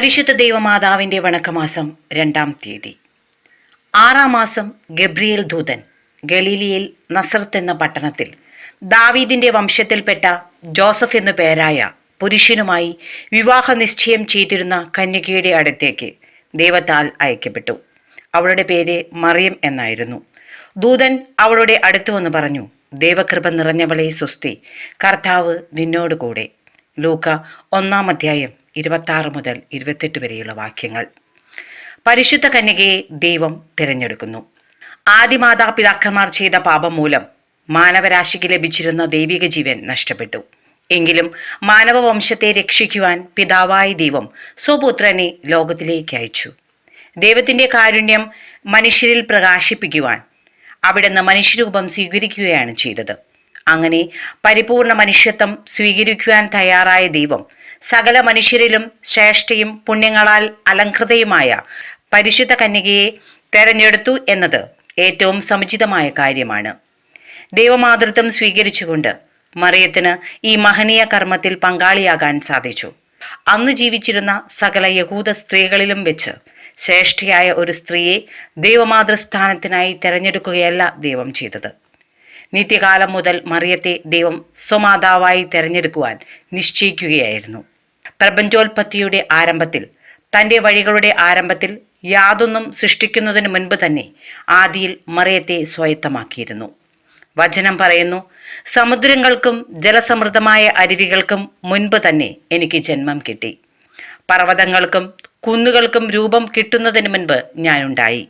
പരിശുദ്ധ ദൈവമാതാവിന്റെ വണക്കമാസം രണ്ടാം തീയതി. ആറാം മാസം ഗബ്രിയേൽ ദൂതൻ ഗലീലിയിൽ നസർത്ത് എന്ന പട്ടണത്തിൽ ദാവീദിന്റെ വംശത്തിൽപ്പെട്ട ജോസഫ് എന്നു പേരായ പുരുഷനുമായി വിവാഹ നിശ്ചയം ചെയ്തിരുന്ന കന്യകയുടെ അടുത്തേക്ക് ദൈവത്താൽ അയക്കപ്പെട്ടു. അവളുടെ പേര് മറിയം എന്നായിരുന്നു. ദൂതൻ അവളുടെ അടുത്തു വന്ന് പറഞ്ഞു ദൈവകൃപ നിറഞ്ഞവളെ സുസ്തി കർത്താവ് നിന്നോടുകൂടെ. ലൂക്ക ഒന്നാം അധ്യായം ഇരുപത്തി മുതൽ ഇരുപത്തെട്ട് വരെയുള്ള വാക്യങ്ങൾ. പരിശുദ്ധ കന്യകയെ ദൈവം തിരഞ്ഞെടുക്കുന്നു. ആദിമാതാപിതാക്കന്മാർ ചെയ്ത പാപം മൂലം മാനവരാശിക്ക് ലഭിച്ചിരുന്ന ദൈവിക ജീവൻ നഷ്ടപ്പെട്ടു. എങ്കിലും മാനവവംശത്തെ രക്ഷിക്കുവാൻ പിതാവായ ദൈവം സ്വപുത്രനെ ലോകത്തിലേക്ക് അയച്ചു. ദൈവത്തിന്റെ കാരുണ്യം മനുഷ്യരിൽ പ്രകാശിപ്പിക്കുവാൻ അവിടുന്ന് മനുഷ്യരൂപം സ്വീകരിക്കുകയാണ് ചെയ്തത്. അങ്ങനെ പരിപൂർണ മനുഷ്യത്വം സ്വീകരിക്കുവാൻ തയ്യാറായ ദൈവം സകല മനുഷ്യരിലും ശ്രേഷ്ഠയും പുണ്യങ്ങളാൽ അലങ്കൃതയുമായ പരിശുദ്ധ കന്യകയെ തെരഞ്ഞെടുത്തു എന്നത് ഏറ്റവും സമുചിതമായ കാര്യമാണ്. ദൈവമാതൃത്വം സ്വീകരിച്ചുകൊണ്ട് മറിയത്തിന് ഈ മഹനീയ കർമ്മത്തിൽ പങ്കാളിയാകാൻ സാധിച്ചു. അന്ന് ജീവിച്ചിരുന്ന സകല യഹൂദ സ്ത്രീകളിലും വെച്ച് ശ്രേഷ്ഠയായ ഒരു സ്ത്രീയെ ദൈവമാതൃസ്ഥാനത്തിനായി തിരഞ്ഞെടുക്കുകയല്ല ദൈവം ചെയ്തത്. നിത്യകാലം മുതൽ മറിയത്തെ ദൈവം സ്വമാതാവായി തെരഞ്ഞെടുക്കുവാൻ നിശ്ചയിക്കുകയായിരുന്നു. പ്രപഞ്ചോൽപത്തിയുടെ ആരംഭത്തിൽ തന്റെ വഴികളുടെ ആരംഭത്തിൽ യാതൊന്നും സൃഷ്ടിക്കുന്നതിന് മുൻപ് തന്നെ ആദിയിൽ മറിയത്തെ സ്വായത്തമാക്കിയിരുന്നു. വചനം പറയുന്നു സമുദ്രങ്ങൾക്കും ജലസമൃദ്ധമായ അരുവികൾക്കും മുൻപ് തന്നെ എനിക്ക് ജന്മം കിട്ടി. പർവതങ്ങൾക്കും കുന്നുകൾക്കും രൂപം കിട്ടുന്നതിന് മുൻപ് ഞാനുണ്ടായി.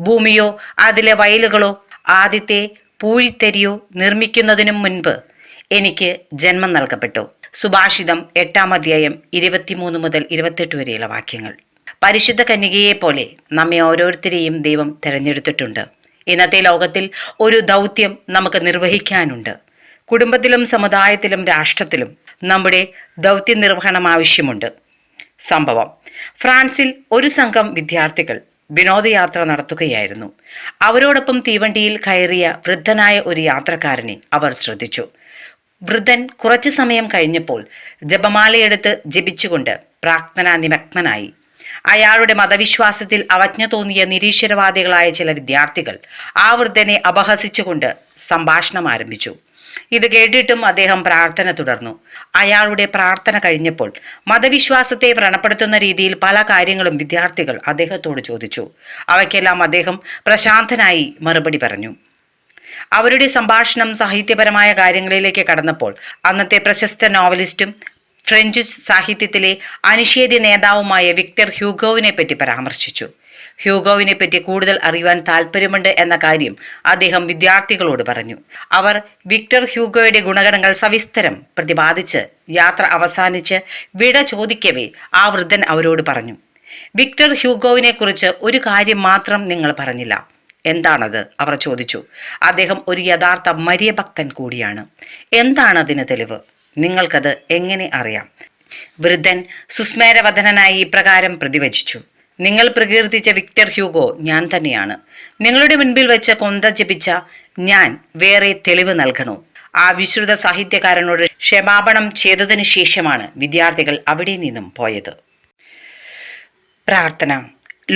ഭൂമിയോ അതിലെ വയലുകളോ ആദ്യത്തെ പൂഴിത്തരിയോ നിർമ്മിക്കുന്നതിനും മുൻപ് എനിക്ക് ജന്മം നൽകപ്പെട്ടു. സുഭാഷിതം എട്ടാം അധ്യായം ഇരുപത്തിമൂന്ന് മുതൽ ഇരുപത്തെട്ട് വരെയുള്ള വാക്യങ്ങൾ. പരിശുദ്ധ കന്യകയെ പോലെ നമ്മെ ഓരോരുത്തരെയും ദൈവം തിരഞ്ഞെടുത്തിട്ടുണ്ട്. ഇന്നത്തെ ലോകത്തിൽ ഒരു ദൗത്യം നമുക്ക് നിർവഹിക്കാനുണ്ട്. കുടുംബത്തിലും സമുദായത്തിലും രാഷ്ട്രത്തിലും നമ്മുടെ ദൗത്യ നിർവഹണം ആവശ്യമുണ്ട്. സംഭവം ഫ്രാൻസിൽ ഒരു സംഘം വിദ്യാർത്ഥികൾ വിനോദയാത്ര നടത്തുകയായിരുന്നു. അവരോടൊപ്പം തീവണ്ടിയിൽ കയറിയ വൃദ്ധനായ ഒരു യാത്രക്കാരനെ അവർ ശ്രദ്ധിച്ചു. വൃദ്ധൻ കുറച്ചു സമയം കഴിഞ്ഞപ്പോൾ ജപമാലയെടുത്ത് ജപിച്ചുകൊണ്ട് പ്രാർത്ഥനാ നിമഗ്നനായി. അയാളുടെ മതവിശ്വാസത്തിൽ അവജ്ഞ തോന്നിയ നിരീശ്വരവാദികളായ ചില വിദ്യാർത്ഥികൾ ആ വൃദ്ധനെ അപഹസിച്ചുകൊണ്ട് സംഭാഷണം ആരംഭിച്ചു. ഇത് കേട്ടിട്ടും അദ്ദേഹം പ്രാർത്ഥന തുടർന്നു. അയാളുടെ പ്രാർത്ഥന കഴിഞ്ഞപ്പോൾ മതവിശ്വാസത്തെ വ്രണപ്പെടുത്തുന്ന രീതിയിൽ പല കാര്യങ്ങളും വിദ്യാർത്ഥികൾ അദ്ദേഹത്തോട് ചോദിച്ചു. അവയ്ക്കെല്ലാം അദ്ദേഹം പ്രശാന്തനായി മറുപടി പറഞ്ഞു. അവരുടെ സംഭാഷണം സാഹിത്യപരമായ കാര്യങ്ങളിലേക്ക് കടന്നപ്പോൾ അന്നത്തെ പ്രശസ്ത നോവലിസ്റ്റും ഫ്രഞ്ച് സാഹിത്യത്തിലെ അനിഷേധ്യ നേതാവുമായ വിക്ടർ ഹ്യൂഗോവിനെ പറ്റി പരാമർശിച്ചു. ഹ്യൂഗോവിനെ പറ്റി കൂടുതൽ അറിയുവാൻ താല്പര്യമുണ്ട് എന്ന കാര്യം അദ്ദേഹം വിദ്യാർത്ഥികളോട് പറഞ്ഞു. അവർ വിക്ടർ ഹ്യൂഗോയുടെ ഗുണഗണങ്ങൾ സവിസ്തരം പ്രതിപാദിച്ച് യാത്ര അവസാനിച്ച് വിട ചോദിക്കവേ ആ വൃദ്ധൻ അവരോട് പറഞ്ഞു. വിക്ടർ ഹ്യൂഗോവിനെ കുറിച്ച് ഒരു കാര്യം മാത്രം നിങ്ങൾ പറഞ്ഞില്ല. എന്താണത്? അവർ ചോദിച്ചു. അദ്ദേഹം ഒരു യഥാർത്ഥ മര്യഭക്തൻ കൂടിയാണ്. എന്താണതിന് തെളിവ്? നിങ്ങൾക്കത് എങ്ങനെ അറിയാം? വൃദ്ധൻ സുസ്മേരവധനനായി ഇപ്രകാരം പ്രതിവചിച്ചു. നിങ്ങൾ പ്രകീർത്തിച്ച വിക്ടർ ഹ്യൂഗോ ഞാൻ തന്നെയാണ്. നിങ്ങളുടെ മുൻപിൽ വെച്ച് കൊന്ത ജപിച്ച ഞാൻ വേറെ തെളിവ് നൽകണോ? ആ വിശ്രുത സാഹിത്യകാരനോട് ക്ഷമാപണം ചെയ്തതിനു ശേഷമാണ് വിദ്യാർത്ഥികൾ അവിടെ നിന്നും പോയത്. പ്രാർത്ഥന.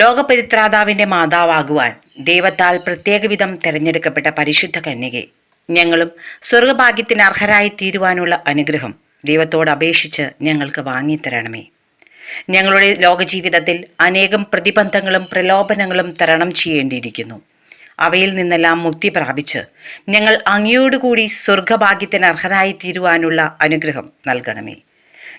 ലോകപരിത്രാതാവിന്റെ മാതാവാകുവാൻ ദൈവത്താൽ പ്രത്യേകവിധം തെരഞ്ഞെടുക്കപ്പെട്ട പരിശുദ്ധ കന്യകെ ഞങ്ങളും സ്വർഗഭാഗ്യത്തിന് അർഹരായി തീരുവാനുള്ള അനുഗ്രഹം ദൈവത്തോട് അപേക്ഷിച്ച് ഞങ്ങൾക്ക് വാങ്ങിത്തരണമേ. ഞങ്ങളുടെ ലോകജീവിതത്തിൽ അനേകം പ്രതിബന്ധങ്ങളും പ്രലോഭനങ്ങളും തരണം ചെയ്യേണ്ടിയിരിക്കുന്നു. അവയിൽ നിന്നെല്ലാം മുക്തി പ്രാപിച്ച് ഞങ്ങൾ അങ്ങയോടുകൂടി സ്വർഗഭാഗ്യത്തിന് അർഹരായി തീരുവാനുള്ള അനുഗ്രഹം നൽകണമേ.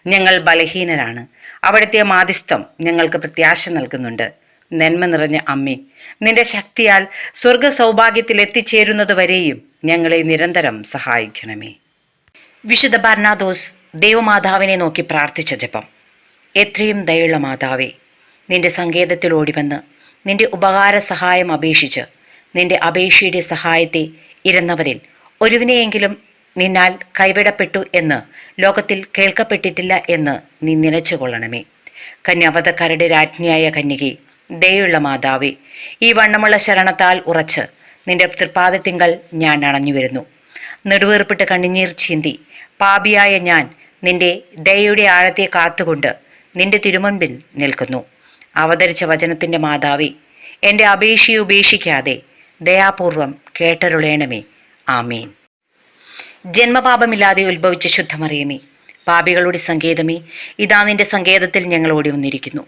ഞങ്ങൾ ബലഹീനരാണ്. അവിടുത്തെ മാധ്യസ്ഥം ഞങ്ങൾക്ക് പ്രത്യാശ നൽകുന്നുണ്ട്. നന്മ നിറഞ്ഞ അമ്മേ നിന്റെ ശക്തിയാൽ സ്വർഗ സൗഭാഗ്യത്തിൽ എത്തിച്ചേരുന്നത് വരെയും ഞങ്ങളെ നിരന്തരം സഹായിക്കണമേ. വിശുദ്ധ ബർണാദോസ് ദേവമാതാവിനെ നോക്കി പ്രാർത്ഥിച്ച ജപം. എത്രയും ദയുള്ള മാതാവേ നിന്റെ സങ്കേതത്തിൽ ഓടിവന്ന് നിന്റെ ഉപകാര സഹായം അപേക്ഷിച്ച് നിന്റെ അപേക്ഷയുടെ സഹായത്തെ ഇരുന്നവരിൽ ഒരുവിനെയെങ്കിലും നിന്നാൽ കൈവിടപ്പെട്ടു എന്ന് ലോകത്തിൽ കേൾക്കപ്പെട്ടിട്ടില്ല എന്ന് നീ നിലച്ചുകൊള്ളണമേ. കന്യാവതക്കാരുടെ രാജ്ഞിയായ കന്യകെ ദയുള്ള മാതാവേ ഈ വണ്ണമുള്ള ശരണത്താൽ ഉറച്ച് നിന്റെ തൃപ്പാദത്തിങ്കൽ ഞാൻ അണഞ്ഞു വരുന്നു. നെടുവേർപ്പിട്ട് കണ്ണിനീർ ചിന്തി പാപിയായ ഞാൻ നിന്റെ ദയയുടെ ആഴത്തെ കാത്തുകൊണ്ട് നിന്റെ തിരുമുൻപിൽ നിൽക്കുന്നു. അവതരിച്ച വചനത്തിന്റെ മാതാവി എന്റെ അപേക്ഷയെ ഉപേക്ഷിക്കാതെ ദയാപൂർവം കേട്ടരുളേണമേ. ആമീൻ. ജന്മപാപമില്ലാതെ ഉത്ഭവിച്ച ശുദ്ധമറിയമേ പാപികളുടെ സങ്കേതമേ ഇതാ നിന്റെ സങ്കേതത്തിൽ ഞങ്ങൾ ഓടി വന്നിരിക്കുന്നു.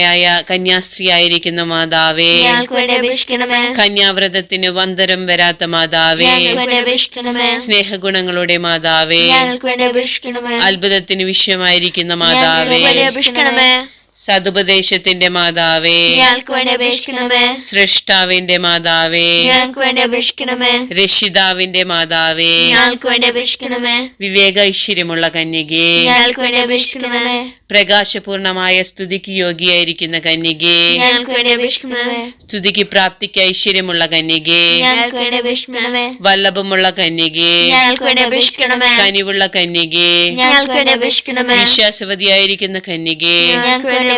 കളങ്കഹീനമയായ കന്യാസ്ത്രീയായിരിക്കുന്ന മാതാവേ ഞങ്ങൾക്ക് വേണ്ടി അപേക്ഷിക്കണമേ. കന്യാവ്രതത്തിന് വന്തരം വരാത്ത മാതാവേ സ്നേഹഗുണങ്ങളുടെ മാതാവേ അത്ഭുതത്തിന് വിഷയമായിരിക്കുന്ന മാതാവേ സതുപദേശത്തിന്റെ മാതാവേ. ഞങ്ങൾക്ക് വേണ്ടി അപേക്ഷിക്കണമേ. സൃഷ്ടാവിന്റെ മാതാവേ. ഞങ്ങൾക്ക് വേണ്ടി അപേക്ഷിക്കണമേ. രക്ഷിതാവിന്റെ മാതാവേ. ഞങ്ങൾക്ക് വേണ്ടി അപേക്ഷിക്കണമേ. വിവേക ഐശ്വര്യമുള്ള കന്യകേ. ഞങ്ങൾക്ക് വേണ്ടി അപേക്ഷിക്കണമേ. പ്രകാശപൂർണമായ സ്തുതിക്ക് യോഗ്യയായിരിക്കുന്ന കന്യകേ. ഞങ്ങൾക്ക് വേണ്ടി അപേക്ഷിക്കണമേ. സ്തുതിക്ക് പ്രാപ്തിക്ക് ഐശ്വര്യമുള്ള കന്യകേ. ഞങ്ങൾക്ക് വേണ്ടി അപേക്ഷിക്കണമേ. വല്ലഭമുള്ള കന്യകേ. ഞങ്ങൾക്ക് വേണ്ടി അപേക്ഷിക്കണമേ. കനിവുള്ള കന്യകേ. ഞങ്ങൾക്ക് വേണ്ടി അപേക്ഷിക്കണമേ. വിശ്വാസവതിയായിരിക്കുന്ന കന്യകേ. ഞങ്ങൾക്ക് വേണ്ടി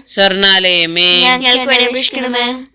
സ്വർണാലയമേ. ഞങ്ങൾക്ക് വേണ്ടി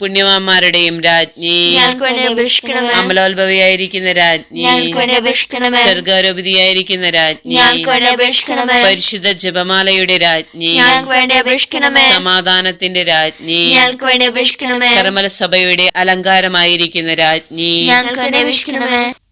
പുണ്യവാന്മാരുടെയും രാജ്ഞി. അമലോത്ഭവിയായിരിക്കുന്ന രാജ്ഞി. സ്വർഗാരോപതിയായിരിക്കുന്ന രാജ്ഞി. പരിശുദ്ധ ജപമാലയുടെ രാജ്ഞി. സമാധാനത്തിന്റെ രാജ്ഞി. ഞങ്ങൾക്ക് വേണ്ടി കർമ്മല സഭയുടെ അലങ്കാരമായിരിക്കുന്ന രാജ്ഞി.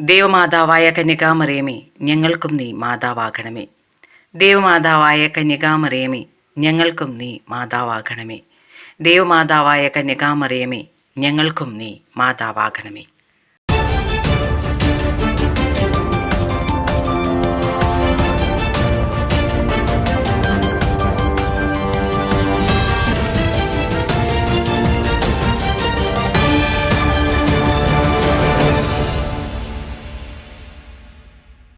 ദേവമാതാവായ കന്യകാമറിയമേ ഞങ്ങൾക്കും നീ മാതാവാകണമേ. ദേവമാതാവായ കന്യകാമറിയമേ ഞങ്ങൾക്കും നീ മാതാവാകണമേ. ദേവമാതാവായ കന്യകാമറിയമേ ഞങ്ങൾക്കും നീ മാതാവാകണമേ.